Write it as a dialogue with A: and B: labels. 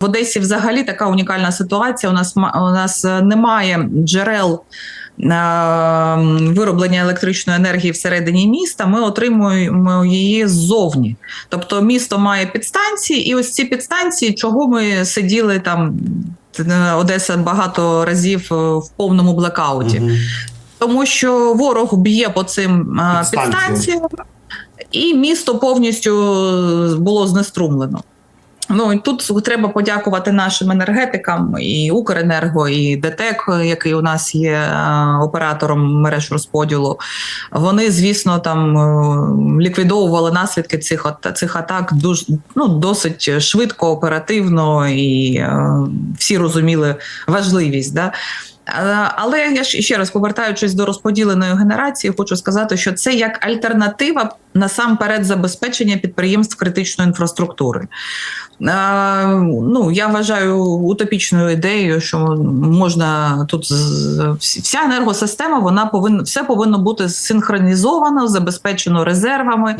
A: В Одесі взагалі така унікальна ситуація. У нас у нас е, немає джерел е, вироблення електричної енергії всередині міста. Ми отримуємо її ззовні. Тобто місто має підстанції, і ось ці підстанції, чого ми сиділи там. е, Одеса багато разів в повному блекауті,
B: Мгм.
A: тому що ворог б'є по цим
B: Підстанціям.
A: підстанціям, і місто повністю було знеструмлено. Ну і тут треба подякувати нашим енергетикам і Укренерго, і ДТЕК, який у нас є е, оператором мереж розподілу. Вони, звісно, там е, ліквідовували наслідки цих цих атак дуже ну досить швидко, оперативно, і е, всі розуміли важливість. Да? Е, Але я ж ще раз повертаючись до розподіленої генерації, хочу сказати, що це як альтернатива насамперед забезпечення підприємств критичної інфраструктури. Е, Ну я вважаю утопічною ідеєю, що можна тут вся енергосистема, вона повинна все повинно бути синхронізовано, забезпечено резервами.